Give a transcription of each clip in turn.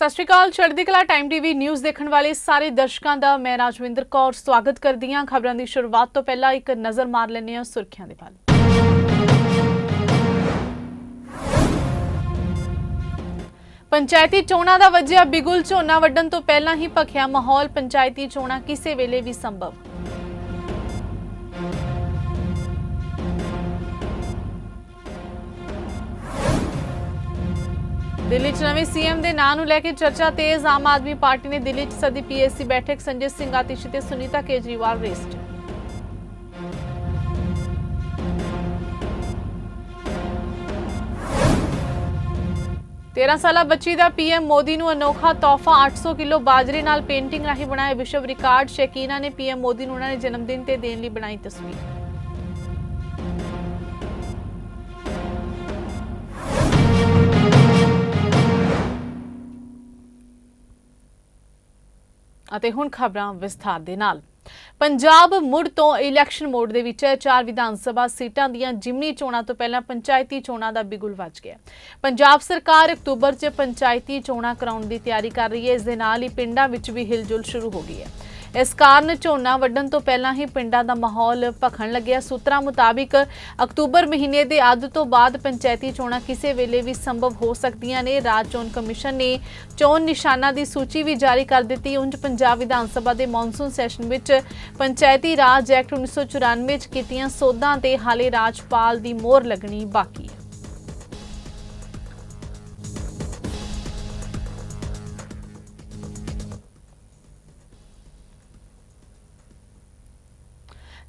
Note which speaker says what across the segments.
Speaker 1: ਸਤਿ ਸ਼੍ਰੀ ਅਕਾਲ, ਚੜ੍ਹਦੀ ਕਲਾ ਟਾਈਮ ਟੀਵੀ ਨਿਊਜ਼ ਦੇਖਣ ਵਾਲੇ ਸਾਰੇ ਦਰਸ਼ਕਾਂ ਦਾ ਮੈਂ ਰਾਜਵਿੰਦਰ ਕੌਰ ਸਵਾਗਤ ਕਰਦੀ ਹਾਂ। ਖਬਰਾਂ ਦੀ ਸ਼ੁਰੂਆਤ ਤੋਂ ਪਹਿਲਾਂ ਇੱਕ ਨਜ਼ਰ ਮਾਰ ਲੈਂਦੇ ਹਾਂ ਸੁਰਖੀਆਂ ਦੇ ਵੱਲ। ਪੰਚਾਇਤੀ ਚੋਣਾਂ ਦਾ ਵੱਜਿਆ ਬਿਗੁਲ, ਝੋਨਾ ਵੱਢਣ ਤੋਂ ਪਹਿਲਾਂ ਹੀ ਭਖਿਆ ਮਾਹੌਲ। ਪੰਚਾਇਤੀ ਚੋਣਾਂ ਕਿਸੇ ਵੇਲੇ ਵੀ ਸੰਭਵ ਦਿੱਲੀ 'ਚ ਨਵੇਂ ਸੀਐਮ ਦੇ ਨਾਂ ਨੂੰ ਲੈ ਕੇ ਚਰਚਾ ਤੇਜ਼, ਆਮ ਆਦਮੀ ਪਾਰਟੀ ਨੇ ਦਿੱਲੀ 'ਚ ਸਦੀ ਪੀਐਸਸੀ ਬੈਠਕ, ਸੰਜੇ ਸਿੰਘ ਆਤਿਸ਼ੀ ਤੇ ਸੁਨੀਤਾ ਕੇਜਰੀਵਾਲ ਰੇਸਟ। ਤੇਰਾਂ ਸਾਲਾ ਬੱਚੀ ਦਾ ਪੀਐਮ ਮੋਦੀ ਨੂੰ ਅਨੋਖਾ ਤੋਹਫਾ 800 ਕਿਲੋ ਬਾਜਰੇ ਨਾਲ ਪੇਂਟਿੰਗ ਰਾਹੀਂ ਬਣਾਇਆ ਵਿਸ਼ਵ ਰਿਕਾਰਡ, ਸ਼ਕੀਨਾ ਨੇ ਪੀਐਮ ਮੋਦੀ ਨੂੰ ਉਹਨਾਂ ਦੇ ਜਨਮ ਦਿਨ ਤੇ ਦੇਣ ਲਈ ਬਣਾਈ ਤਸਵੀਰ। ਅਤੇ ਹੁਣ ਖਬਰਾਂ ਵਿਸਥਾਰ ਦੇ ਨਾਲ। ਪੰਜਾਬ ਮੁੜ ਤੋਂ ਇਲੈਕਸ਼ਨ ਮੋਡ ਦੇ ਵਿੱਚ ਹੈ ਚਾਰ ਵਿਧਾਨ ਸਭਾ ਸੀਟਾਂ ਦੀਆਂ ਜਿਮਨੀ ਚੋਣਾਂ ਤੋਂ ਪਹਿਲਾਂ ਪੰਚਾਇਤੀ ਚੋਣਾਂ ਦਾ ਬਿਗੁਲ ਵੱਜ ਗਿਆ। ਪੰਜਾਬ ਸਰਕਾਰ ਅਕਤੂਬਰ 'ਚ ਪੰਚਾਇਤੀ ਚੋਣਾਂ ਕਰਾਉਣ ਦੀ ਤਿਆਰੀ ਕਰ ਰਹੀ ਹੈ। ਇਸ ਦੇ ਨਾਲ ਹੀ ਪਿੰਡਾਂ ਵਿੱਚ ਵੀ ਹਿਲਜੁਲ ਸ਼ੁਰੂ ਹੋ ਗਈ ਹੈ। ਇਸ ਕਾਰਨ ਝੋਨਾ ਵੱਢਣ ਤੋਂ ਪਹਿਲਾਂ ਹੀ ਪਿੰਡਾਂ ਦਾ ਮਾਹੌਲ ਭਖਣ ਲੱਗਿਆ। ਸੂਤਰਾਂ ਮੁਤਾਬਿਕ ਅਕਤੂਬਰ ਮਹੀਨੇ ਦੇ ਅੱਧ ਤੋਂ ਬਾਅਦ ਪੰਚਾਇਤੀ ਚੋਣਾਂ ਕਿਸੇ ਵੇਲੇ ਵੀ ਸੰਭਵ ਹੋ ਸਕਦੀਆਂ ਨੇ। ਰਾਜ ਚੋਣ ਕਮਿਸ਼ਨ ਨੇ ਚੋਣ ਨਿਸ਼ਾਨਾਂ ਦੀ ਸੂਚੀ ਵੀ ਜਾਰੀ ਕਰ ਦਿੱਤੀ। ਉਂਝ ਪੰਜਾਬ ਵਿਧਾਨ ਸਭਾ ਦੇ ਮੌਨਸੂਨ ਸੈਸ਼ਨ ਵਿੱਚ ਪੰਚਾਇਤੀ ਰਾਜ ਐਕਟ 1994 ਵਿੱਚ ਕੀਤੀਆਂ ਸੋਧਾਂ ਤੇ ਹਾਲੇ ਰਾਜਪਾਲ ਦੀ ਮੋਹਰ ਲੱਗਣੀ ਬਾਕੀ ਹੈ।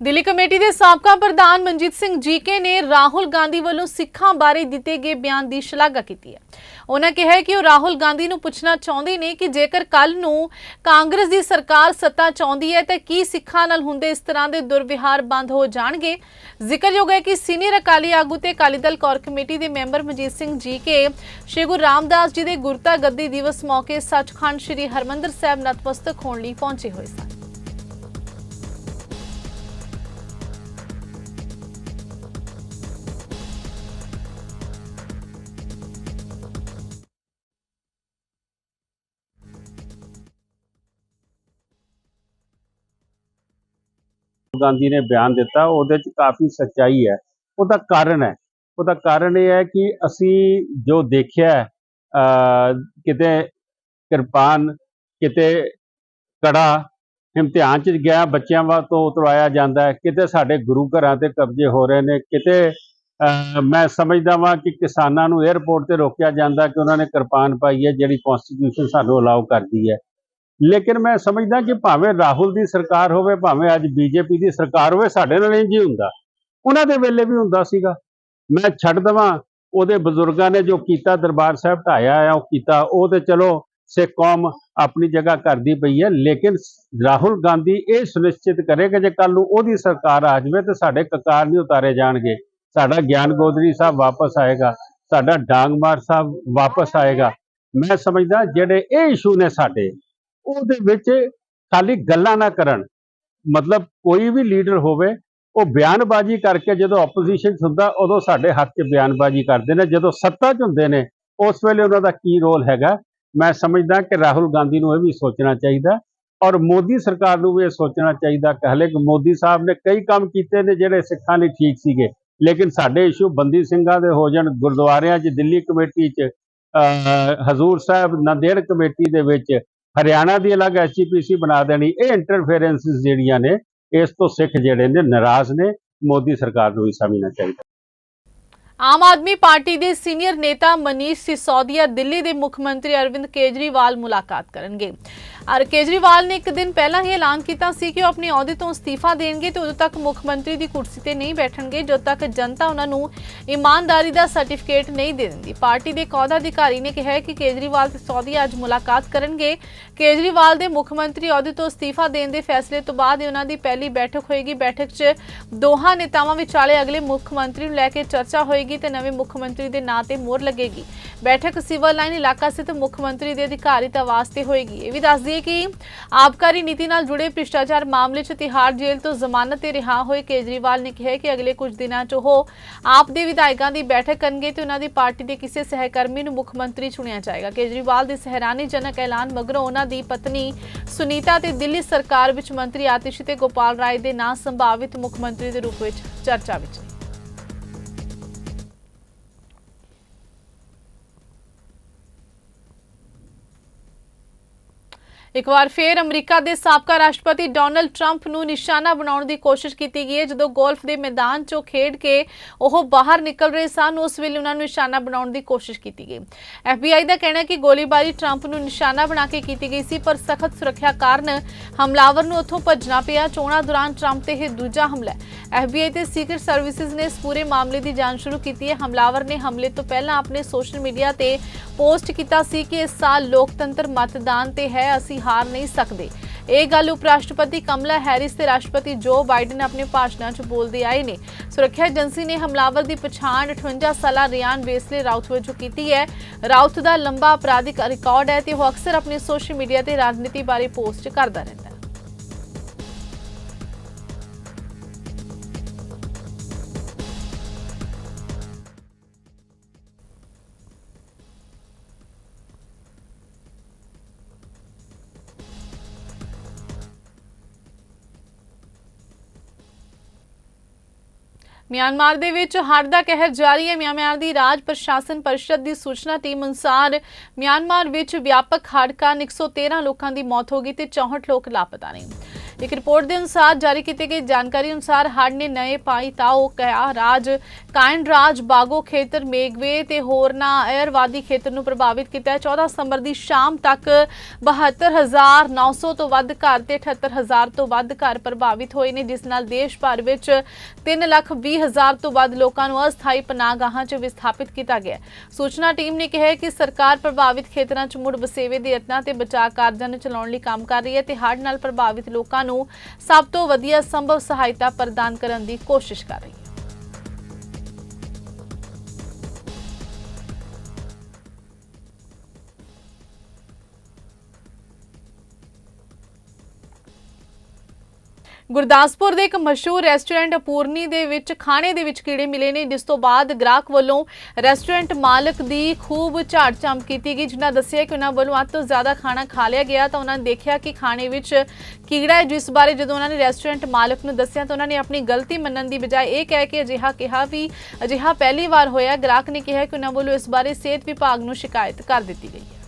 Speaker 1: ਦਿੱਲੀ ਕਮੇਟੀ ਦੇ ਸਾਬਕਾ ਪ੍ਰਧਾਨ ਮਨਜੀਤ ਸਿੰਘ ਜੀਕੇ ਨੇ ਰਾਹੁਲ ਗਾਂਧੀ ਵੱਲੋਂ ਸਿੱਖਾਂ ਬਾਰੇ ਦਿੱਤੇ ਗਏ ਬਿਆਨ ਦੀ ਸ਼ਲਾਘਾ ਕੀਤੀ ਹੈ। ਉਹਨਾਂ ਕਿਹਾ ਕਿ ਉਹ ਰਾਹੁਲ ਗਾਂਧੀ ਨੂੰ ਪੁੱਛਣਾ ਚਾਹੁੰਦੇ ਨੇ ਕਿ ਜੇਕਰ ਕੱਲ ਨੂੰ ਕਾਂਗਰਸ ਦੀ ਸਰਕਾਰ ਸੱਤਾ ਚਾਹੁੰਦੀ ਹੈ ਤਾਂ ਕੀ ਸਿੱਖਾਂ ਨਾਲ ਹੁੰਦੇ ਇਸ ਤਰ੍ਹਾਂ ਦੇ ਦੁਰਵਿਹਾਰ ਬੰਦ ਹੋ ਜਾਣਗੇ? ਜ਼ਿਕਰਯੋਗ ਹੈ ਕਿ ਸੀਨੀਅਰ ਅਕਾਲੀ ਆਗੂ ਤੇ ਅਕਾਲੀ ਦਲ ਕੋਰ ਕਮੇਟੀ ਦੇ ਮੈਂਬਰ ਮਨਜੀਤ ਸਿੰਘ ਜੀਕੇ, ਸ਼੍ਰੀ ਗੁਰੂ ਰਾਮਦਾਸ ਜੀ ਦੇ ਗੁਰਤਾ ਗੱਦੀ ਦਿਵਸ ਮੌਕੇ ਸੱਚਖੰਡ ਸ਼੍ਰੀ ਹਰਮੰਦਰ ਸਾਹਿਬ ਨਤਮਸਤਕ ਹੋਣ ਲਈ ਪਹੁੰਚੇ ਹੋਏ ਸਨ।
Speaker 2: ਗਾਂਧੀ ਨੇ ਬਿਆਨ ਦਿੱਤਾ ਉਹਦੇ ਚ ਕਾਫੀ ਸੱਚਾਈ ਹੈ। ਉਹਦਾ ਕਾਰਨ ਹੈ। ਉਹਦਾ ਕਾਰਨ ਇਹ ਹੈ ਕਿ ਅਸੀਂ ਜੋ ਦੇਖਿਆ ਅਹ, ਕਿਤੇ ਕਿਰਪਾਨ ਕਿਤੇ ਕੜਾ ਇਮਤਿਹਾਨ ਚ ਗਿਆ ਬੱਚਿਆਂ ਵਾ ਤੋਂ ਉਤਰਾਇਆ ਜਾਂਦਾ ਹੈ ਕਿਤੇ ਸਾਡੇ ਗੁਰੂ ਘਰਾਂ ਤੇ ਕਬਜ਼ੇ ਹੋ ਰਹੇ ਨੇ ਕਿਤੇ ਅਹ, ਮੈਂ ਸਮਝਦਾ ਵਾਂ ਕਿ ਕਿਸਾਨਾਂ ਨੂੰ 에ਅਰਪੋਰਟ ਤੇ ਰੋਕਿਆ ਜਾਂਦਾ ਕਿ ਉਹਨਾਂ ਨੇ ਕਿਰਪਾਨ ਪਾਈ ਹੈ ਜਿਹੜੀ ਕਨਸਟੀਟਿਊਸ਼ਨ ਸਾਨੂੰ ਅਲਾਉ ਕਰਦੀ ਹੈ। ਲੇਕਿਨ ਮੈਂ ਸਮਝਦਾ ਕਿ ਭਾਵੇਂ ਰਾਹੁਲ ਦੀ ਸਰਕਾਰ ਹੋਵੇ, ਭਾਵੇਂ ਅੱਜ ਬੀਜੇਪੀ ਦੀ ਸਰਕਾਰ ਹੋਵੇ, ਸਾਡੇ ਨਾਲ ਇੰਝ ਹੀ ਹੁੰਦਾ। ਉਹਨਾਂ ਦੇ ਵੇਲੇ ਵੀ ਹੁੰਦਾ ਸੀਗਾ। ਮੈਂ ਛੱਡ ਦਵਾਂ, ਉਹਦੇ ਬਜ਼ੁਰਗਾਂ ਨੇ ਜੋ ਕੀਤਾ, ਦਰਬਾਰ ਸਾਹਿਬ ਢਾਇਆ ਆ, ਉਹ ਕੀਤਾ, ਉਹ ਤੇ ਚਲੋ, ਸਿੱਖ ਕੌਮ ਆਪਣੀ ਜਗ੍ਹਾ ਕਰਦੀ ਪਈ ਹੈ, ਲੇਕਿਨ ਰਾਹੁਲ ਗਾਂਧੀ ਇਹ ਸੁਨਿਸ਼ਚਿਤ ਕਰੇ ਕਿ ਜੇ ਕੱਲ ਨੂੰ ਉਹਦੀ ਸਰਕਾਰ ਆ ਜਾਵੇ, ਤੇ ਸਾਡੇ ਕਕਾਰ ਨਹੀਂ ਉਤਾਰੇ ਜਾਣਗੇ। ਸਾਡਾ ਗਿਆਨ ਗੋਦਰੀ ਸਾਹਿਬ ਵਾਪਸ ਆਏਗਾ, ਸਾਡਾ ਡਾਂਗਮਾਰ ਸਾਹਿਬ ਵਾਪਸ ਆਏਗਾ। ਮੈਂ ਸਮਝਦਾ ਜਿਹੜੇ ਇਹ ਇਸ਼ੂ ਨੇ ਸਾਡੇ ਉਹਦੇ ਵਿੱਚ ਖਾਲੀ ਗੱਲਾਂ ਨਾ ਕਰਨ। ਮਤਲਬ ਕੋਈ ਵੀ ਲੀਡਰ ਹੋਵੇ ਉਹ ਬਿਆਨਬਾਜ਼ੀ ਕਰਕੇ ਜਦੋਂ ਆਪੋਜੀਸ਼ਨ 'ਚ ਹੁੰਦਾ ਉਦੋਂ ਸਾਡੇ ਹੱਥ 'ਚ ਬਿਆਨਬਾਜ਼ੀ ਕਰਦੇ ਨੇ। ਜਦੋਂ ਸੱਤਾ 'ਚ ਹੁੰਦੇ ਨੇ ਉਸ ਵੇਲੇ ਉਹਨਾਂ ਦਾ ਕੀ ਰੋਲ ਹੈਗਾ? ਮੈਂ ਸਮਝਦਾ ਕਿ ਰਾਹੁਲ ਗਾਂਧੀ ਨੂੰ ਇਹ ਵੀ ਸੋਚਣਾ ਚਾਹੀਦਾ ਔਰ ਮੋਦੀ ਸਰਕਾਰ ਨੂੰ ਵੀ ਇਹ ਸੋਚਣਾ ਚਾਹੀਦਾ ਕਿ ਹਲੇ ਮੋਦੀ ਸਾਹਿਬ ਨੇ ਕਈ ਕੰਮ ਕੀਤੇ ਨੇ ਜਿਹੜੇ ਸਿੱਖਾਂ ਲਈ ਠੀਕ ਸੀਗੇ। ਲੇਕਿਨ ਸਾਡੇ ਇਸ਼ੂ ਬੰਦੀ ਸਿੰਘਾਂ ਦੇ ਹੋ ਜਾਣ ਗੁਰਦੁਆਰਿਆਂ 'ਚ ਦਿੱਲੀ ਕਮੇਟੀ 'ਚ ਅਹ, ਹਜ਼ੂਰ ਸਾਹਿਬ ਨੰਦੇੜ ਕਮੇਟੀ ਦੇ ਵਿੱਚ ਹਰਿਆਣਾ ਦੀ ਅਲੱਗ ਐਸਜੀਪੀਸੀ ਬਣਾ ਦੇਣੀ। ਇਹ ਇੰਟਰਫੇਰੈਂਸਿਸ ਜਿਹੜੀਆਂ ਨੇ, ਇਸ ਤੋਂ ਸਿੱਖ ਜਿਹੜੇ ਨੇ, ਨਾਰਾਜ਼ ਨੇ। ਮੋਦੀ ਸਰਕਾਰ ਨੂੰ ਵੀ ਸਮਝਣਾ ਚਾਹੀਦਾ।
Speaker 1: ਆਮ ਆਦਮੀ ਪਾਰਟੀ ਦੇ ਸੀਨੀਅਰ ਨੇਤਾ ਮਨੀਸ਼ ਸਿਸੋਦੀਆ ਦਿੱਲੀ ਦੇ ਮੁੱਖ ਮੰਤਰੀ ਅਰਵਿੰਦ ਕੇਜਰੀਵਾਲ ਮੁਲਾਕਾਤ ਕਰਨਗੇ। ਅਰ ਕੇਜਰੀਵਾਲ ਨੇ ਇੱਕ ਦਿਨ ਪਹਿਲਾਂ ਹੀ ਐਲਾਨ ਕੀਤਾ ਸੀ ਕਿ ਉਹ ਆਪਣੀ ਅਹੁਦੇ ਤੋਂ ਅਸਤੀਫਾ ਦੇਣਗੇ ਤੇ ਉਦੋਂ ਤੱਕ ਮੁੱਖ ਮੰਤਰੀ ਦੀ ਕੁਰਸੀ ਤੇ ਨਹੀਂ ਬੈਠਣਗੇ, ਜਦੋਂ ਤੱਕ ਜਨਤਾ ਉਹਨਾਂ ਨੂੰ ਇਮਾਨਦਾਰੀ ਦਾ ਸਰਟੀਫਿਕੇਟ ਨਹੀਂ ਦੇ ਦਿੰਦੀ। ਪਾਰਟੀ ਦੇ ਇੱਕ ਅਹੁਦਾ ਅਧਿਕਾਰੀ ਨੇ ਕਿਹਾ ਕਿ ਕੇਜਰੀਵਾਲ ਤੇ ਸੌਦੀ ਅੱਜ ਮੁਲਾਕਾਤ ਕਰਨਗੇ। ਕੇਜਰੀਵਾਲ ਦੇ ਮੁੱਖ ਮੰਤਰੀ ਅਹੁਦੇ ਤੋਂ ਅਸਤੀਫਾ ਦੇਣ ਦੇ ਫੈਸਲੇ ਤੋਂ ਬਾਅਦ ਉਹਨਾਂ ਦੀ ਪਹਿਲੀ ਬੈਠਕ ਹੋਏਗੀ। ਬੈਠਕ 'ਚ ਦੋਹਾਂ ਨੇਤਾਵਾਂ ਵਿਚਾਲੇ ਅਗਲੇ ਮੁੱਖ ਮੰਤਰੀ ਨੂੰ ਲੈ ਕੇ ਚਰਚਾ ਹੋਏਗੀ ਤੇ ਨਵੇਂ ਮੁੱਖ ਮੰਤਰੀ ਦੇ ਨਾਂ ਤੇ ਮੋਹਰ ਲੱਗੇਗੀ। ਬੈਠਕ ਸਿਵਲ ਲਾਈਨ ਇਲਾਕਾ ਸਥਿਤ ਮੁੱਖ ਮੰਤਰੀ ਦੇ ਅਧਿਕਾਰਿਤ ਆਵਾਸ ਤੇ ਹੋਏਗੀ। ਇਹ ਵੀ ਦੱਸ ਦਈਏ ਕਿ ਆਬਕਾਰੀ ਨੀਤੀ ਨਾਲ ਜੁੜੇ ਭ੍ਰਿਸ਼ਟਾਚਾਰ ਮਾਮਲੇ 'ਚ ਤਿਹਾੜ ਜੇਲ੍ਹ ਤੋਂ ਜ਼ਮਾਨਤ ਤੇ ਰਿਹਾ ਹੋਏ ਕੇਜਰੀਵਾਲ ਨੇ ਕਿਹਾ ਕਿ ਅਗਲੇ ਕੁਝ ਦਿਨਾਂ 'ਚ ਉਹ ਆਪ ਦੇ ਵਿਧਾਇਕਾਂ ਦੀ ਬੈਠਕ ਕਰਨਗੇ ਤੇ ਉਹਨਾਂ ਦੀ ਪਾਰਟੀ ਦੇ ਕਿਸੇ ਸਹਿਕਰਮੀ ਨੂੰ ਮੁੱਖ ਮੰਤਰੀ ਚੁਣਿਆ ਜਾਏਗਾ। ਕੇਜਰੀਵਾਲ ਦੇ ਸਹਿਰਾਨੀਜਨਕ ਐਲਾਨ ਮਗਰੋਂ ਉਹਨਾਂ ਦੀ ਪਤਨੀ ਸੁਨੀਤਾ ਤੇ ਦਿੱਲੀ ਸਰਕਾਰ ਵਿੱਚ ਮੰਤਰੀ ਆਤਿਸ਼ ਤੇ ਗੋਪਾਲ ਰਾਏ ਦੇ ਨਾਂ ਸੰਭਾਵਿਤ ਮੁੱਖ ਮੰਤਰੀ ਦੇ ਰੂਪ ਵਿੱਚ ਚਰਚਾ ਵਿੱਚ। ਇੱਕ ਵਾਰ ਫੇਰ ਅਮਰੀਕਾ ਦੇ ਸਾਬਕਾ ਰਾਸ਼ਟਰਪਤੀ ਡੋਨਲਡ ਟਰੰਪ ਨੂੰ ਨਿਸ਼ਾਨਾ ਬਣਾਉਣ ਦੀ ਕੋਸ਼ਿਸ਼ ਕੀਤੀ ਗਈ ਹੈ। ਜਦੋਂ ਗੋਲਫ ਦੇ ਮੈਦਾਨ 'ਚੋਂ ਖੇਡ ਕੇ ਉਹ ਬਾਹਰ ਨਿਕਲ ਰਹੇ ਸਨ, ਉਸ ਵੇਲੇ ਉਹਨਾਂ ਨੂੰ ਨਿਸ਼ਾਨਾ ਬਣਾਉਣ ਦੀ ਕੋਸ਼ਿਸ਼ ਕੀਤੀ ਗਈ। FBI ਦਾ ਕਹਿਣਾ ਹੈ ਕਿ ਗੋਲੀਬਾਰੀ ਟਰੰਪ ਨੂੰ ਨਿਸ਼ਾਨਾ ਬਣਾ ਕੇ ਕੀਤੀ ਗਈ ਸੀ, ਪਰ ਸਖਤ ਸੁਰੱਖਿਆ ਕਾਰਨ ਹਮਲਾਵਰ ਨੂੰ ਉੱਥੋਂ ਭੱਜਣਾ ਪਿਆ। ਚੋਣਾਂ ਦੌਰਾਨ ਟਰੰਪ ਤੇ ਇਹ ਦੂਜਾ ਹਮਲਾ ਹੈ। FBI ਤੇ ਸੀਕ੍ਰੀਟ ਸਰਵਿਸਿਜ਼ ਨੇ ਇਸ ਪੂਰੇ ਮਾਮਲੇ ਦੀ ਜਾਂਚ ਸ਼ੁਰੂ ਕੀਤੀ ਹੈ। ਹਮਲਾਵਰ ਨੇ ਹਮਲੇ ਤੋਂ ਪਹਿਲਾਂ ਆਪਣੇ ਸੋਸ਼ਲ ਮੀਡੀਆ ਤੇ ਪੋਸਟ ਕੀਤਾ ਸੀ ਕਿ ਇਸ ਸਾਲ ਲੋਕਤੰਤਰ ਮਤਦਾਨ ਤੇ ਹੈ। ਅਸੀਂ ਹਾਰ ਨਹੀਂ ਸਕਦੇ। ਇਹ ਗੱਲ ਉਪ ਰਾਸ਼ਟਰਪਤੀ ਕਮਲਾ ਹੈਰਿਸ ਤੇ ਰਾਸ਼ਟਰਪਤੀ ਜੋ ਬਾਈਡਨ ਆਪਣੇ ਭਾਸ਼ਣਾਂ 'ਚ ਬੋਲਦੇ ਆਏ ਨੇ। ਸੁਰੱਖਿਆ ਏਜੰਸੀ ਨੇ ਹਮਲਾਵਰ ਦੀ ਪਛਾਣ 58 ਸਾਲਾ ਰਿਆਨ ਵੇਸਲੇ ਰਾਉਤ ਵਜੋਂ ਕੀਤੀ ਹੈ। ਰਾਉਤ ਦਾ ਲੰਬਾ ਅਪਰਾਧਿਕ ਰਿਕਾਰਡ ਹੈ ਤੇ ਉਹ ਅਕਸਰ ਆਪਣੇ ਸੋਸ਼ਲ ਮੀਡੀਆ ਤੇ ਰਾਜਨੀਤੀ ਬਾਰੇ ਪੋਸਟ ਕਰਦਾ ਰਹਿੰਦਾ ਹੈ। ਮਿਆਂਮਾਰ ਦੇ ਵਿੱਚ ਹੜ ਦਾ ਕਹਿਰ ਜਾਰੀ ਹੈ। ਮਿਆਂਮਾਰ ਦੀ ਰਾਜ ਪ੍ਰਸ਼ਾਸਨ ਪਰਿਸ਼ਦ ਦੀ ਸੂਚਨਾ ਟੀਮ ਅਨੁਸਾਰ ਮਿਆਂਮਾਰ ਵਿੱਚ ਵਿਆਪਕ ਹੜ੍ਹ ਕਾਰਨ 113 ਲੋਕਾਂ ਦੀ ਮੌਤ ਹੋ ਗਈ ਤੇ 64 ਲੋਕ ਲਾਪਤਾ ਨੇ। ਇੱਕ ਰਿਪੋਰਟ ਦੇ ਅਨੁਸਾਰ ਜਾਰੀ ਕੀਤੀ ਗਈ ਜਾਣਕਾਰੀ ਅਨੁਸਾਰ ਹੜ੍ਹ ਨੇ ਨਏ ਪਾਈ ਤਾਓ ਕਿਆ ਰਾਜ ਕਾਇਨ ਰਾਜ ਬਾਗੋ ਖੇਤਰ ਮੇਗਵੇ ਤੇ ਹੋਰਨਾ 에ਅਰਵਾਦੀ ਖੇਤਰ ਨੂੰ ਪ੍ਰਭਾਵਿਤ ਕੀਤਾ ਹੈ। 14 ਸਤੰਬਰ ਦੀ ਸ਼ਾਮ ਤੱਕ 72900 ਤੋਂ ਵੱਧ ਘਰ ਤੇ 78000 ਤੋਂ ਵੱਧ ਘਰ ਪ੍ਰਭਾਵਿਤ ਹੋਏ ਨੇ, ਜਿਸ ਨਾਲ ਦੇਸ਼ ਭਰ ਵਿੱਚ 320000 ਤੋਂ ਵੱਧ ਲੋਕਾਂ ਨੂੰ ਅਸਥਾਈ ਪਨਾਹਗਾਹਾਂ 'ਚ ਵਿਸਥਾਪਿਤ ਕੀਤਾ ਗਿਆ ਸੂਚਨਾ ਟੀਮ ਨੇ ਕਿਹਾ ਕਿ ਸਰਕਾਰ ਪ੍ਰਭਾਵਿਤ ਖੇਤਰਾਂ 'ਚ ਮੁੜ ਵਸੇਵੇ ਦੇ ਯਤਨਾਂ ਤੇ ਬਚਾਅ ਕਾਰਜਾਂ ਨੂੰ ਚਲਾਉਣ ਲਈ ਕੰਮ ਕਰ ਰਹੀ ਹੈ ਤੇ ਹੜ੍ਹ ਨਾਲ ਪ੍ਰਭਾਵਿਤ ਲੋਕਾਂ ਨੂੰ ਸਭ ਤੋਂ ਵਧੀਆ ਸੰਭਵ ਸਹਾਇਤਾ ਪ੍ਰਦਾਨ ਕਰਨ ਦੀ ਕੋਸ਼ਿਸ਼ ਕਰ ਰਹੀ ਹੈ। ਗੁਰਦਾਸਪੁਰ ਦੇ ਇੱਕ ਮਸ਼ਹੂਰ ਰੈਸਟੋਰੈਂਟ ਅਪੂਰਨੀ ਦੇ ਵਿੱਚ ਖਾਣੇ ਦੇ ਵਿੱਚ ਕੀੜੇ ਮਿਲੇ ਨੇ, ਜਿਸ ਤੋਂ ਬਾਅਦ ਗ੍ਰਾਹਕ ਵੱਲੋਂ ਰੈਸਟੋਰੈਂਟ ਮਾਲਕ ਦੀ ਖੂਬ ਝਾੜ ਚੰਪ ਕੀਤੀ ਗਈ, ਜਿਨ੍ਹਾਂ ਦੱਸਿਆ ਕਿ ਉਹਨਾਂ ਵੱਲੋਂ ਅੱਧ ਤੋਂ ਜ਼ਿਆਦਾ ਖਾਣਾ ਖਾ ਲਿਆ ਗਿਆ। ਤਾਂ ਉਹਨਾਂ ਨੇ ਦੇਖਿਆ ਕਿ ਖਾਣੇ ਵਿੱਚ ਕੀੜਾ ਹੈ, ਜਿਸ ਬਾਰੇ ਜਦੋਂ ਉਹਨਾਂ ਨੇ ਰੈਸਟੋਰੈਂਟ ਮਾਲਕ ਨੂੰ ਦੱਸਿਆ, ਤਾਂ ਉਹਨਾਂ ਨੇ ਆਪਣੀ ਗਲਤੀ ਮੰਨਣ ਦੀ ਬਜਾਏ ਇਹ ਕਹਿ ਕੇ ਅਜਿਹਾ ਕਿਹਾ ਵੀ, ਅਜਿਹਾ ਪਹਿਲੀ ਵਾਰ ਹੋਇਆ। ਗ੍ਰਾਹਕ ਨੇ ਕਿਹਾ ਕਿ ਉਹਨਾਂ ਵੱਲੋਂ ਇਸ ਬਾਰੇ ਸਿਹਤ ਵਿਭਾਗ ਨੂੰ ਸ਼ਿਕਾਇਤ ਕਰ ਦਿੱਤੀ ਗਈ ਹੈ।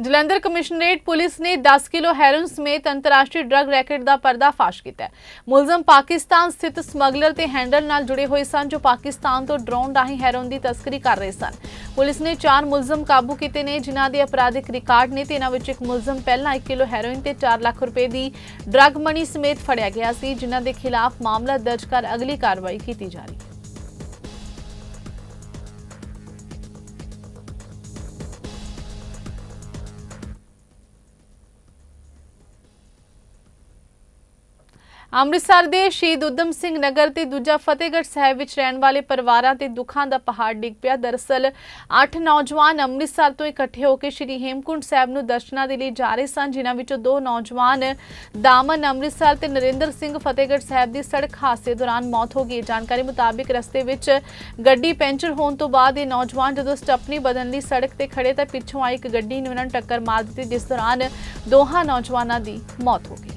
Speaker 1: ਜਲੰਧਰ ਕਮਿਸ਼ਨਰੇਟ ਪੁਲਿਸ ਨੇ 10 ਕਿਲੋ ਹੈਰੋਇਨ ਸਮੇਤ ਅੰਤਰਰਾਸ਼ਟਰੀ ਡਰੱਗ ਰੈਕੇਟ ਦਾ ਪਰਦਾਫਾਸ਼ ਕੀਤਾ ਹੈ। ਮੁਲਜ਼ਮ ਪਾਕਿਸਤਾਨ ਸਥਿਤ ਸਮਗਲਰ ਤੇ ਹੈਂਡਲ ਨਾਲ ਜੁੜੇ ਹੋਏ ਸਨ, ਜੋ ਪਾਕਿਸਤਾਨ ਤੋਂ ਡਰੋਨ ਰਾਹੀਂ ਹੈਰੋਇਨ ਦੀ ਤਸਕਰੀ ਕਰ ਰਹੇ ਸਨ। ਪੁਲਿਸ ਨੇ ਚਾਰ ਮੁਲਜ਼ਮ ਕਾਬੂ ਕੀਤੇ ਨੇ, ਜਿਨ੍ਹਾਂ ਦੇ ਅਪਰਾਧਿਕ ਰਿਕਾਰਡ ਨੇ ਤੇ ਇਹਨਾਂ ਵਿੱਚ ਇੱਕ ਮੁਲਜ਼ਮ ਪਹਿਲਾਂ 1 ਕਿਲੋ ਹੈਰੋਇਨ ਤੇ 4 ਲੱਖ ਰੁਪਏ ਦੀ ਡਰੱਗ ਮਨੀ ਸਮੇਤ ਫੜਿਆ ਗਿਆ ਸੀ, ਜਿਨ੍ਹਾਂ ਦੇ ਖਿਲਾਫ ਮਾਮਲਾ ਦਰਜ ਕਰ ਅਗਲੀ ਕਾਰਵਾਈ ਕੀਤੀ ਜਾ ਰਹੀ ਹੈ। ਅੰਮ੍ਰਿਤਸਰ ਦੇ ਸ਼ਹੀਦ ਉਦਮ ਸਿੰਘ ਨਗਰ ਤੇ ਦੂਜਾ ਫਤਿਹਗੜ੍ਹ ਸਾਹਿਬ ਵਿੱਚ ਰਹਿਣ ਵਾਲੇ ਪਰਿਵਾਰਾਂ ਤੇ ਦੁੱਖਾਂ ਦਾ ਪਹਾੜ ਡਿੱਗ ਪਿਆ। ਦਰਅਸਲ 8 ਨੌਜਵਾਨ ਅੰਮ੍ਰਿਤਸਰ ਤੋਂ ਇਕੱਠੇ ਹੋ ਕੇ ਸ਼੍ਰੀ ਹੇਮਕੁੰਟ ਸਾਹਿਬ ਨੂੰ ਦਰਸ਼ਨਾਂ ਦੇ ਲਈ ਜਾ ਰਹੇ ਸਨ, ਜਿਨ੍ਹਾਂ ਵਿੱਚੋਂ ਦੋ ਨੌਜਵਾਨ ਦਾਮਨ ਅੰਮ੍ਰਿਤਸਰ ਤੇ ਨਰਿੰਦਰ ਸਿੰਘ ਫਤਿਹਗੜ੍ਹ ਸਾਹਿਬ ਦੀ ਸੜਕ ਹਾਦਸੇ ਦੌਰਾਨ ਮੌਤ ਹੋ ਗਈ। ਜਾਣਕਾਰੀ ਮੁਤਾਬਿਕ ਰਸਤੇ ਵਿੱਚ ਗੱਡੀ ਪੈਂਚਰ ਹੋਣ ਤੋਂ ਬਾਅਦ ਇਹ ਨੌਜਵਾਨ ਜਦੋਂ ਸਟੱਪਨੀ ਬਦਲਣ ਲਈ ਸੜਕ ਤੇ ਖੜੇ ਤਾਂ ਪਿੱਛੋਂ ਆਈ ਇੱਕ ਗੱਡੀ ਨੇ ਉਹਨਾਂ ਨੂੰ ਟੱਕਰ ਮਾਰ ਦਿੱਤੀ, ਜਿਸ ਦੌਰਾਨ ਦੋਹਾਂ ਨੌਜਵਾਨਾਂ ਦੀ ਮੌਤ ਹੋ ਗਈ।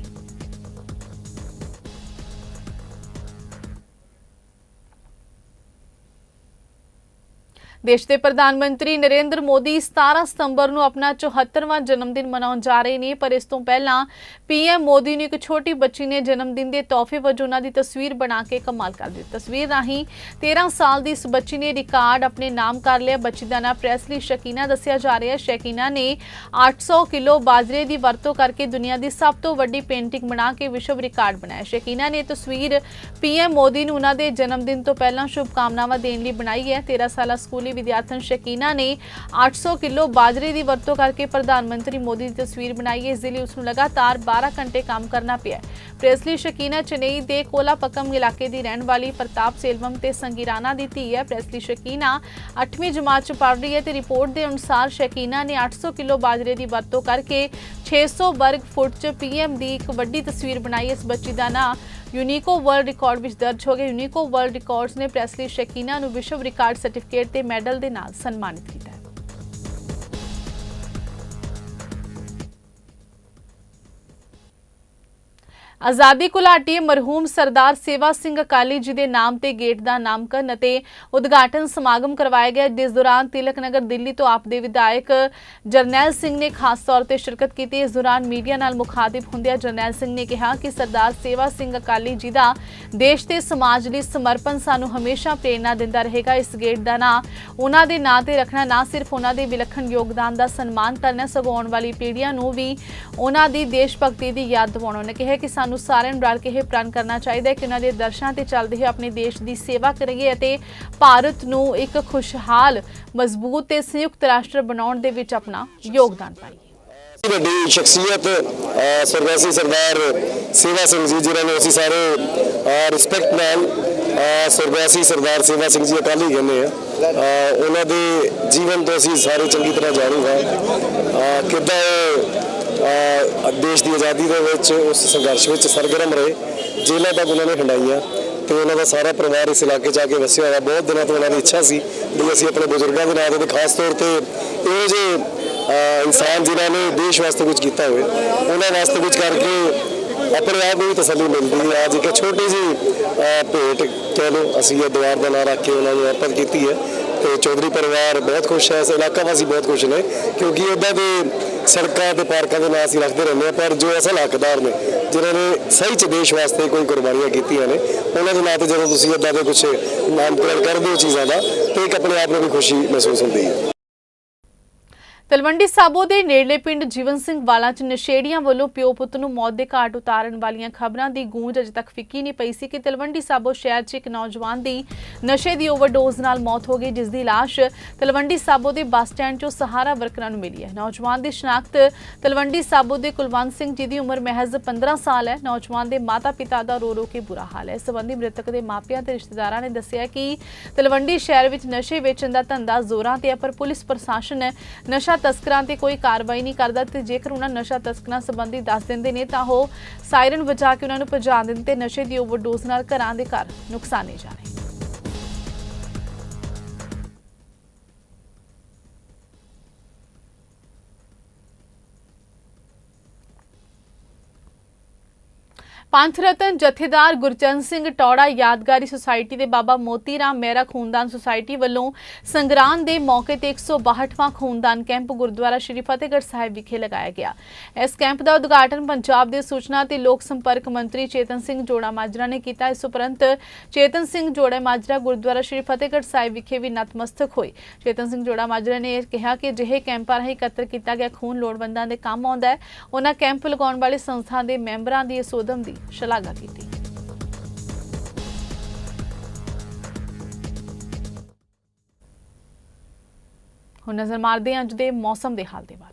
Speaker 1: ਦੇਸ਼ ਦੇ ਪ੍ਰਧਾਨ ਮੰਤਰੀ ਨਰਿੰਦਰ ਮੋਦੀ 17 ਸਤੰਬਰ ਨੂੰ ਆਪਣਾ 74ਵਾਂ ਜਨਮ ਦਿਨ ਮਨਾਉਣ ਜਾ ਰਹੇ ਨੇ, ਪਰ ਇਸ ਤੋਂ ਪਹਿਲਾਂ ਪੀਐਮ ਮੋਦੀ ਨੇ ਇੱਕ ਛੋਟੀ ਬੱਚੀ ਨੇ ਜਨਮ ਦਿਨ ਦੇ ਤੋਹਫੇ ਵਜੋਂ ਉਹਨਾਂ ਦੀ ਤਸਵੀਰ ਬਣਾ ਕੇ ਕਮਾਲ ਕਰ ਦਿੱਤੀ। ਤਸਵੀਰ ਰਾਹੀਂ 13 ਸਾਲ ਦੀ ਇਸ ਬੱਚੀ ਨੇ ਰਿਕਾਰਡ ਆਪਣੇ ਨਾਮ ਕਰ ਲਿਆ। ਬੱਚੀ ਦਾ ਨਾਮ ਪ੍ਰੈਸਲੀ ਸ਼ਕੀਨਾ ਦੱਸਿਆ ਜਾ ਰਿਹਾ। ਹੈ ਸ਼ਕੀਨਾ ਨੇ 800 ਕਿਲੋ ਬਾਜਰੇ ਦੀ ਵਰਤੋਂ ਕਰਕੇ ਦੁਨੀਆ ਦੀ ਸਭ ਤੋਂ ਵੱਡੀ ਪੇਂਟਿੰਗ ਬਣਾ ਕੇ ਵਿਸ਼ਵ ਰਿਕਾਰਡ ਬਣਾਇਆ। ਸ਼ਕੀਨਾ ਨੇ ਇਹ ਤਸਵੀਰ ਪੀਐਮ ਮੋਦੀ ਨੂੰ ਉਹਨਾਂ ਦੇ ਜਨਮ ਦਿਨ ਤੋਂ ਪਹਿਲਾਂ ਸ਼ੁਭਕਾਮਨਾਵਾਂ ਦੇਣ ਲਈ ਬਣਾਈ ਹੈ। 13 ਸਾਲਾ ਸਕੂਲੀ ਵਿਦਿਆਰਥਣ ਸ਼ਕੀਨਾ ਨੇ 800 ਕਿਲੋ ਬਾਜਰੇ ਦੀ ਵਰਤੋਂ ਕਰਕੇ ਪ੍ਰਧਾਨ ਮੰਤਰੀ ਮੋਦੀ ਦੀ ਤਸਵੀਰ ਬਣਾਈ। ਹੈ ਇਸ ਦੇ ਲਈ ਉਸ ਨੂੰ ਲਗਾਤਾਰ 12 ਘੰਟੇ ਕੰਮ ਕਰਨਾ ਪਿਆ ਪ੍ਰੈਸਲੀ ਸ਼ਕੀਨਾ ਚੇਨਈ ਦੇ ਕੋਲਾਪਕਮ ਇਲਾਕੇ ਦੀ ਰਹਿਣ ਵਾਲੀ ਪ੍ਰਤਾਪ ਸੇਲਵਮ ਤੇ ਸੰਗੀਰਾਨਾ ਦੀ ਧੀ ਹੈ। ਪ੍ਰੈਸਲੀ ਸ਼ਕੀਨਾ 8ਵੀਂ ਜਮਾਤ ਚ ਪੜ੍ਹ ਰਹੀ ਹੈ ਤੇ ਰਿਪੋਰਟ ਦੇ ਅਨੁਸਾਰ ਸ਼ਕੀਨਾ ਨੇ 800 ਕਿਲੋ ਬਾਜਰੇ ਦੀ ਵਰਤੋਂ ਕਰਕੇ 600 ਵਰਗ ਫੁੱਟ ਚ ਪੀਐਮ ਦੀ ਇੱਕ ਵੱਡੀ ਤਸਵੀਰ ਬਣਾਈ। ਇਸ ਬੱਚੀ ਦਾ ਨਾਂ ਯੂਨੀਕੋ ਵਰਲਡ ਰਿਕਾਰਡ ਵਿੱਚ ਦਰਜ ਹੋ ਗਏ। ਯੂਨੀਕੋ ਵਰਲਡ ਰਿਕਾਰਡਸ ਨੇ ਪ੍ਰੈਸਲੀ ਸ਼ਕੀਨਾ ਨੂੰ ਵਿਸ਼ਵ ਰਿਕਾਰਡ ਸਰਟੀਫਿਕੇਟ ਤੇ ਮੈਡਲ ਦੇ ਨਾਲ ਸਨਮਾਨਿਤ ਕੀਤਾ। ਆਜ਼ਾਦੀ ਘੁਲਾਟੀ ਮਰਹੂਮ ਸਰਦਾਰ ਸੇਵਾ ਸਿੰਘ ਅਕਾਲੀ ਜੀ ਦੇ ਨਾਮ ਤੇ ਗੇਟ ਦਾ ਨਾਮਕਰਨ ਅਤੇ ਉਦਘਾਟਨ ਸਮਾਗਮ ਕਰਵਾਇਆ ਗਿਆ। ਜਿਸ ਦੌਰਾਨ ਤਿਲਕ ਨਗਰ ਦਿੱਲੀ ਤੋਂ ਆਪ ਦੇ ਵਿਧਾਇਕ ਜਰਨੈਲ ਸਿੰਘ ਨੇ ਖਾਸ ਤੌਰ ਤੇ ਸ਼ਿਰਕਤ ਕੀਤੀ। ਇਸ ਦੌਰਾਨ ਮੀਡੀਆ ਨਾਲ ਮੁਖਾਤਿਬ ਹੁੰਦਿਆਂ ਜਰਨੈਲ ਸਿੰਘ ਨੇ ਕਿਹਾ ਕਿ ਸਰਦਾਰ ਸੇਵਾ ਸਿੰਘ ਅਕਾਲੀ ਜੀ ਦਾ ਦੇਸ਼ ਤੇ ਸਮਾਜ ਲਈ ਸਮਰਪਣ ਸਾਨੂੰ ਹਮੇਸ਼ਾ ਪ੍ਰੇਰਣਾ ਦਿੰਦਾ ਰਹੇਗਾ। ਇਸ ਗੇਟ ਦਾ ਨਾਂ ਉਹਨਾਂ ਦੇ ਨਾਂ ਤੇ ਰੱਖਣਾ, ਨਾ ਸਿਰਫ ਉਹਨਾਂ ਦੇ ਵਿਲੱਖਣ ਯੋਗਦਾਨ ਦਾ ਸਨਮਾਨ ਕਰਨਾ, ਸਗੋਂ ਆਉਣ ਵਾਲੀ ਪੀੜ੍ਹੀਆਂ ਨੂੰ ਵੀ ਉਹਨਾਂ ਦੀ ਦੇਸ਼ ਭਗਤੀ ਦੀ ਯਾਦ ਦਿਵਾਉਣਾ। ਨੇ ਕਿਹਾ ਕਿ ਸਾਨੂੰ ਸਾਰਿਆਂ ਨੂੰ ਰਲ ਕੇ ਇਹ ਪ੍ਰਣ ਕਰਨਾ ਚਾਹੀਦਾ ਹੈ ਕਿ ਉਹਨਾਂ ਦੇ ਦਰਸ਼ਨਾਂ ਤੇ ਚੱਲਦੇ ਹੋਏ ਆਪਣੇ ਦੇਸ਼ ਦੀ ਸੇਵਾ ਕਰੀਏ ਅਤੇ ਭਾਰਤ ਨੂੰ ਇੱਕ ਖੁਸ਼ਹਾਲ, ਮਜ਼ਬੂਤ ਤੇ ਸੰਯੁਕਤ ਰਾਸ਼ਟਰ ਬਣਾਉਣ ਦੇ ਵਿੱਚ ਆਪਣਾ ਯੋਗਦਾਨ ਪਾਈਏ।
Speaker 3: ਵੱਡੀ ਸ਼ਖਸੀਅਤ ਸਰਦਾਰ ਸਰਦਾਰ ਸੇਵਾ ਸਿੰਘ ਜੀ ਜਿਹਨਾਂ ਨੂੰ ਅਸੀਂ ਸਾਰੇ ਰਿਸਪੈਕਟ ਨਾਲ ਸਰਦਾਰ ਸਰਦਾਰ ਸੇਵਾ ਸਿੰਘ ਜੀ ਅਕਾਲੀ ਕਹਿੰਦੇ ਆ। ਉਹਨਾਂ ਦੇ ਜੀਵਨ ਤੋਂ ਅਸੀਂ ਸਾਰੇ ਚੰਗੀ ਤਰ੍ਹਾਂ ਜਾਣੂ ਹਾਂ ਅਹ, ਕਿੱਦਾਂ ਦੇਸ਼ ਦੀ ਆਜ਼ਾਦੀ ਦੇ ਵਿੱਚ, ਉਸ ਸੰਘਰਸ਼ ਵਿੱਚ ਸਰਗਰਮ ਰਹੇ, ਜੇਲ੍ਹਾਂ ਤੱਕ ਉਹਨਾਂ ਨੇ ਹੰਡਾਈਆਂ ਤੇ ਉਹਨਾਂ ਦਾ ਸਾਰਾ ਪਰਿਵਾਰ ਇਸ ਇਲਾਕੇ 'ਚ ਆ ਕੇ ਵਸਿਆ ਹੋਇਆ। ਬਹੁਤ ਦਿਨਾਂ ਤੋਂ ਉਹਨਾਂ ਦੀ ਇੱਛਾ ਸੀ ਵੀ ਅਸੀਂ ਆਪਣੇ ਬਜ਼ੁਰਗਾਂ ਦੇ ਨਾਂ ਤੇ ਤੇ ਖਾਸ ਤੌਰ ਤੇ ਇਹ ਜੇ ਇਨਸਾਨ ਜਿਨ੍ਹਾਂ ਨੇ ਦੇਸ਼ ਵਾਸਤੇ ਕੁਝ ਕੀਤਾ ਹੋਵੇ, ਉਹਨਾਂ ਵਾਸਤੇ ਕੁਝ ਕਰਕੇ ਆਪਣੇ ਆਪ ਨੂੰ ਵੀ ਤਸੱਲੀ ਮਿਲਦੀ ਹੈ। ਅੱਜ ਇੱਕ ਛੋਟੀ ਜੀ ਭੇਟ ਕਹਿ ਲਓ, ਅਸੀਂ ਇਹ ਦੀਵਾਰ ਦਾ ਨਾਂ ਰੱਖ ਕੇ ਉਹਨਾਂ ਨੂੰ ਅਰਪਿਤ ਕੀਤੀ ਹੈ। ਤੇ ਚੌਧਰੀ ਪਰਿਵਾਰ ਬਹੁਤ ਖੁਸ਼ ਹੈ, ਇਸ ਇਲਾਕਾ ਵਾਸੀ ਬਹੁਤ ਖੁਸ਼ ਨੇ, ਕਿਉਂਕਿ ਇੱਦਾਂ ਦੇ ਸੜਕਾਂ ਤੇ ਪਾਰਕਾਂ ਦੇ ਨਾਂ ਅਸੀਂ ਰੱਖਦੇ ਰਹਿੰਦੇ ਹਾਂ, ਪਰ ਜੋ ਅਸਲ ਹੱਕਦਾਰ ਨੇ, ਜਿਨ੍ਹਾਂ ਨੇ ਸਹੀ ਚ ਦੇਸ਼ ਵਾਸਤੇ ਕੋਈ ਕੁਰਬਾਨੀਆਂ ਕੀਤੀਆਂ ਨੇ, ਉਹਨਾਂ ਦੇ ਨਾਂ ਤੇ ਜਦੋਂ ਤੁਸੀਂ ਇੱਦਾਂ ਦੇ ਕੁਝ ਨਾਮਕਰਨ ਕਰਦੇ ਹੋ ਚੀਜ਼ਾਂ ਦਾ, ਤੇ ਇੱਕ ਆਪਣੇ ਆਪ ਨੂੰ ਵੀ ਖੁਸ਼ੀ ਮਹਿਸੂਸ ਹੁੰਦੀ ਹੈ।
Speaker 1: ਤਲਵੰਡੀ ਸਾਬੋ ਦੇ ਨੇੜਲੇ ਪਿੰਡ ਜੀਵਨ ਸਿੰਘ ਵਾਲਾ ਚ ਨਸ਼ੇੜੀਆਂ ਵੱਲੋਂ ਪਿਓ ਪੁੱਤ ਨੂੰ ਮੌਤ ਦੇ ਘਾਟ ਉਤਾਰਨ ਵਾਲੀਆਂ ਖਬਰਾਂ ਦੀ ਗੂੰਜ ਅਜੇ ਤੱਕ ਫਿੱਕੀ ਨਹੀਂ ਪਈ ਸੀ ਕਿ ਤਲਵੰਡੀ ਸਾਬੋ ਸ਼ਹਿਰ 'ਚ ਇੱਕ ਨੌਜਵਾਨ ਦੀ ਨਸ਼ੇ ਦੀ ਓਵਰਡੋਜ਼ ਨਾਲ ਮੌਤ ਹੋ ਗਈ, ਜਿਸ ਦੀ ਲਾਸ਼ ਤਲਵੰਡੀ ਸਾਬੋ ਦੇ ਬੱਸ ਸਟੈਂਡ 'ਚੋਂ ਸਹਾਰਾ ਵਰਕਰਾਂ ਨੂੰ ਮਿਲੀ ਹੈ। ਨੌਜਵਾਨ ਦੀ ਸ਼ਨਾਖਤ ਤਲਵੰਡੀ ਸਾਬੋ ਦੇ ਕੁਲਵੰਤ ਸਿੰਘ ਜੀ ਦੀ ਉਮਰ ਮਹਿਜ਼ 15 ਸਾਲ ਹੈ। ਨੌਜਵਾਨ ਦੇ ਮਾਤਾ-ਪਿਤਾ ਦਾ ਰੋ ਰੋ ਕੇ ਬੁਰਾ ਹਾਲ ਹੈ। ਇਸ ਸੰਬੰਧੀ ਮ੍ਰਿਤਕ ਦੇ ਮਾਪਿਆਂ ਤੇ ਰਿਸ਼ਤੇਦਾਰਾਂ ਨੇ ਦੱਸਿਆ ਕਿ ਤਲਵੰਡੀ ਸ਼ਹਿਰ ਵਿੱਚ ਨਸ਼ੇ ਵੇਚਣ ਦਾ ਧੰਦਾ ਜ਼ੋਰਾਂ ਤੇ ਹੈ, ਪਰ ਪੁਲਿਸ ਪ੍ਰਸ਼ਾਸਨ ਨਸ਼ਾ ਤਸਕਰਾਂ ਤੇ ਕੋਈ ਕਾਰਵਾਈ ਨਹੀਂ ਕਰਦਾ ਤੇ ਜੇਕਰ ਉਹਨਾਂ ਨਸ਼ਾ ਤਸਕਰਾਂ ਸੰਬੰਧੀ ਦੱਸ ਦਿੰਦੇ ਨੇ ਤਾਂ ਉਹ ਸਾਇਰਨ ਵਜਾ ਕੇ ਉਹਨਾਂ ਨੂੰ ਭਜਾ ਦਿੰਦੇ ਤੇ ਨਸ਼ੇ ਦੀ ਓਵਰਡੋਜ਼ ਨਾਲ ਘਰਾਂ ਦੇ ਘਰ ਨੁਕਸਾਨੇ ਜਾ ਪੰਥ ਰਤਨ ਜਥੇਦਾਰ ਗੁਰਚਰਨ ਸਿੰਘ ਟੌੜਾ ਯਾਦਗਾਰੀ ਸੁਸਾਇਟੀ ਦੇ ਬਾਬਾ ਮੋਤੀ ਰਾਮ ਮਹਿਰਾ ਖੂਨਦਾਨ ਸੁਸਾਇਟੀ ਵੱਲੋਂ ਸੰਗਰਾਂਦ ਦੇ ਮੌਕੇ ਤੇ 162ਵਾਂ ਖੂਨਦਾਨ ਕੈਂਪ ਗੁਰਦੁਆਰਾ ਸ਼੍ਰੀ ਫਤਿਹਗੜ੍ਹ ਸਾਹਿਬ ਵਿਖੇ ਲਗਾਇਆ ਗਿਆ। ਇਸ ਕੈਂਪ ਦਾ ਉਦਘਾਟਨ ਪੰਜਾਬ ਦੇ ਸੂਚਨਾ ਤੇ ਲੋਕ ਸੰਪਰਕ ਮੰਤਰੀ ਚੇਤਨ ਸਿੰਘ ਜੋੜਾ ਮਾਜਰਾ ਨੇ ਕੀਤਾ। ਇਸ ਉਪਰੰਤ ਚੇਤਨ ਸਿੰਘ ਜੋੜਾ ਮਾਜਰਾ ਗੁਰਦੁਆਰਾ ਸ਼੍ਰੀ ਫਤਿਹਗੜ੍ਹ ਸਾਹਿਬ ਵਿਖੇ ਵੀ ਨਤਮਸਤਕ ਹੋਏ। ਚੇਤਨ ਸਿੰਘ ਜੋੜਾ ਮਾਜਰਾ ਨੇ ਇਹ ਕਿਹਾ ਕਿ ਅਜਿਹੇ ਕੈਂਪਾਂ ਰਾਹੀਂ ਇਕੱਤਰ ਕੀਤਾ ਗਿਆ ਖੂਨ ਲੋੜਵੰਦਾਂ ਦੇ ਕੰਮ ਆਉਂਦਾ ਹੈ। ਉਹਨਾਂ ਕੈਂਪ ਲਗਾਉਣ ਵਾਲੇ ਸੰਸਥਾ ਦੇ ਮੈਂਬਰਾਂ ਦੀ ਇਸ ਉਦਮ ਦੀ ਸ਼ਲਾਘਾ ਕੀਤੀ। ਹੁਣ ਨਜ਼ਰ ਮਾਰਦੇ ਹਾਂ ਅੱਜ ਦੇ ਮੌਸਮ ਦੇ ਹਾਲ ਦੇ ਵੱਲ